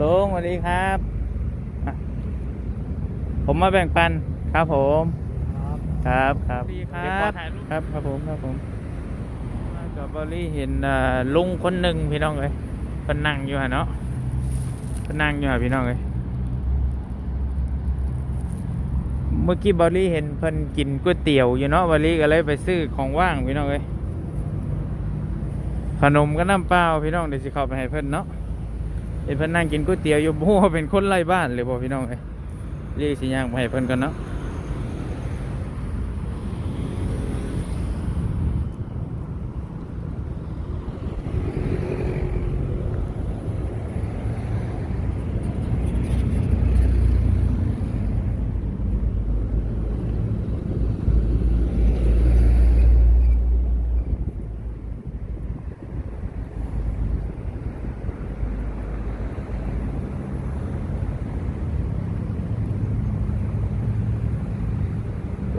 ลุงสวัสดีครับอะผมมาแบ่งปันครับผม ครับครับครับดีครับเดี๋ยวขอถ่ายรูปครับครับผมครับผมมากับบอลลี่เห็นอ่าลุงคนหนึ่งพี่น้องเลยเพิ่นนั่งอยู่ฮะเนาะเพิ่นนั่งอยู่ฮะพี่น้องเลยเมื่อกี้บอลลี่เห็นเพิ่นกินก๋วยเตี๋ยวอยู่เนาะบอลลี่ก็เลยไปซื้อของว่างพี่น้องเลยขนมก็น้ำเปล่าพี่น้องเดี๋ยวสิเข้าไปให้เพิ่นเนาะ เห็นพนนั่งกินก๋วยเตี๋ยวอยู่โบ้เป็นคนไร้บ้านเลยบ่พี่น้องเอ้ยเรียกสิย่างไปให้เพิ่นกันเนาะ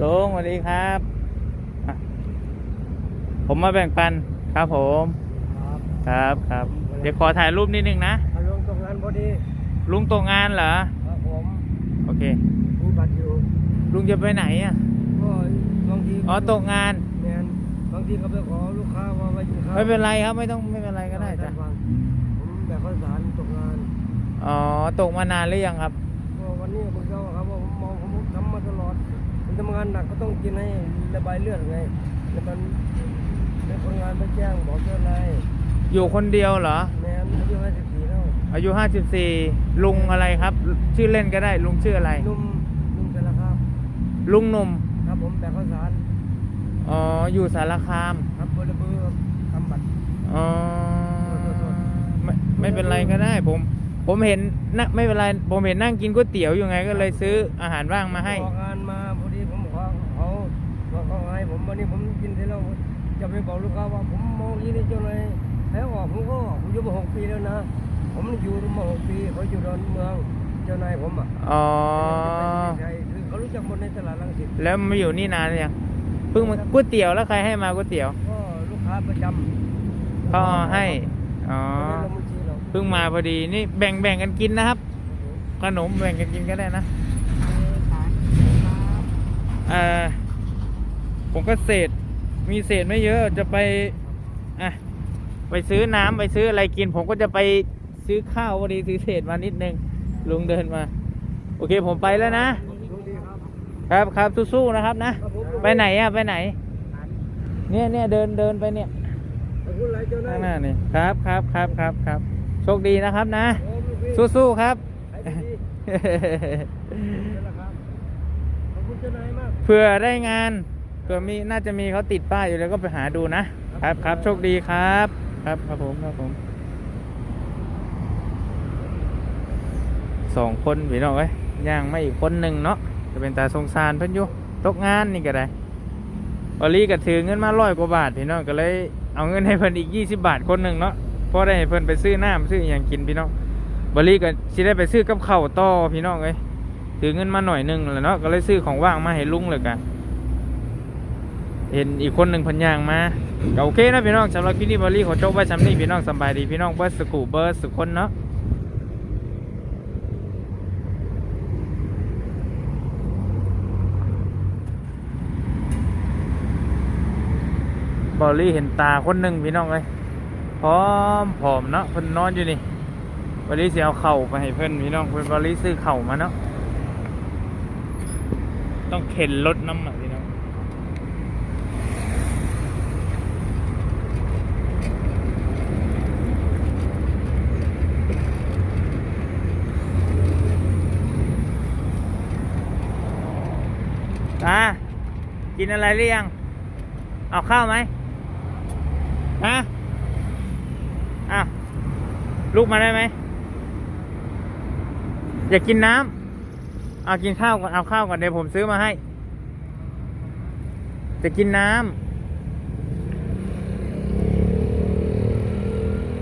ลุงสวัสดีครับอะผมมาแบ่งปันครับผมครับครับครับ เดี๋ยวขอถ่ายรูปนิดนึงนะมาลงตรงนั้นพอดี ลุงตกงานเหรอ ครับผม โอเคมีบัตรอยู่ ลุงจะไปไหนอะ ก็บางทีอ๋อตกงานแมนบางทีก็ไปขอลูกค้าว่าไปกินข้าวไม่เป็นไรครับไม่ต้องไม่เป็นไรก็ได้จ้ะผมแบบข้าวสารตกงาน อ๋อตกมานานหรือยังครับก็วันนี้มึงเจ้าครับว่าผมมองานหนักก็ต้องกินให้ระบายเลือดไงแล้วมันเป็นคนงานไปแจ้งบอกเจ้านายอยู่คนเดียวเหรอ แมนอายุห้าสิบสี่แล้วอายุห้าสิบสี่ลุงอะไรครับ ชื่อเล่นก็ได้ ลุงชื่ออะไรนุ่มนุ่มแต่ละครับ ลุงหนุ่มครับผมแบบข้าวสารอ๋ออยู่สารคามครับเบอร์เบอร์ทำบัตร อ๋อไม่ไม่เป็นไรก็ได้ ผม ผมเห็นนะไม่เป็นไรผมเห็นนั่งกินก๋วยเตี๋ยวอยู่ไงก็เลยซื้ออาหารว่างมาให้ออกงานมาพอดีผมขอเขาขอเขาให้ผม วันนี้ผมกินเสร็จแล้วจะไปบอกลูกค้าว่าผมมองที่นี่เจ้าเลยแล้วออกผมก็ออกผมอยู่มาหกปีแล้วนะ ผมอยู่มาหกปีเขาอยู่ดอนเมืองเจ้านายผมอะอ๋อใช่คือเขารู้จักหมดในตลาดรังสิตแล้วมาอยู่นี่นานหรือยังเพิ่งมาก๋วยเตี๋ยวแล้วใครให้มาก๋วยเตี๋ยวก็ลูกค้าประจำเขาเอาให้อ๋อไม่ได้ลงบัญชีหรอกเพิ่งมาพอดีนี่แบ่งแบ่งกันกินนะครับ ขนมแบ่งกันกินก็ได้นะเอ่อ ผมก็เศษ มีเศษไม่เยอะจะไปอะไปซื้อน้ำไปซื้ออะไรกิน ผมก็จะไปซื้อข้าวพอดีซื้อเศษมานิดนึงลุงเดินมา โอเคผมไปแล้วนะดูดีครับครับครับสู้ๆนะครับนะครับผมไปไหนอะไปไหน เนี่ยเนี่ยเดินเดินไปเนี่ยขอบคุณหลายเจ้านาข้ายงหน้านี่ครับครับครับครับครับโชคดีนะครับนะโอ้ลูกพี่สู้ๆครับขายดีๆนั่นแหละครับขอบคุณเจ้านายมากเผื่อได้งาน เผื่อมีน่าจะมีเขาติดป้ายอยู่แล้วก็ไปหาดูนะครับครับโชคดีครับ ครับครับผมครับผมสองคนพี่น้องเอ้ยย่างไม่อีกคนหนึ่งเนาะจะเป็นตาสงสารเพิ่นอยู่ตกงานนี่ก็ได้บอลลี่ก็ถือเงินมาร้อยกว่าบาทพี่น้องก็เลยเอาเงินให้เพิ่นอีกยี่สิบาทคนหนึ่งเนาะเพราะได้ให้เพิ่นไปซื้อน้ำซื้ออหย่างกินพี่น้องบอลลี่ก็สิได้ไปซื้อกับข้าวต่อพี่น้องเอ้ยถือเงินมาหน่อยหนึงแหล้วเนาะก็เลยซื้อของว่างมาให้ลุงเลยกัน เห็นอีกคนหนึ่งพันยางมาก็โอเคนะพี่น้องสำหรับพี่นี่บอลลี่ขอจบไว้สำนี้พี่น้องสบายดีพี่น้องเบิร์ดสกูเบิร์ดสุคนเนาะบอลลี่เห็นตาคนหนึ่งพี่น้องเลยพร้อมผอมเนาะเพิ่นนอนอยู่นี่บอลลี่เสิเอาเข่าไปให้เพิ่นพี่น้องเพิ่นบอลลี่ซื้อเข่ามาเนาะต้องเข็นรถน้ำอะพี่น้อง ตา กินอะไรหรือยัง เอาข้าวไหมฮะอ้าวลูกมาได้ไหม อยากกินน้ำ เอากินข้าวก่อน เอาข้าวก่อนเดี๋ยวผมซื้อมาให้ จะกินน้ำ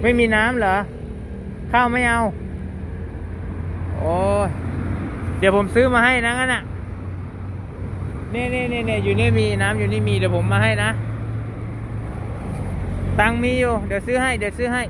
ไม่มีน้ำเหรอ ข้าวไม่เอา โอ้ย เดี๋ยวผมซื้อมาให้นะงั้นน่ะ นี่นี่นี่นี่อยู่นี่มีน้ำอยู่นี่มีเดี๋ยวผมมาให้นะ ตังมีอยู่ เดี๋ยวซื้อให้ เดี๋ยวซื้อให้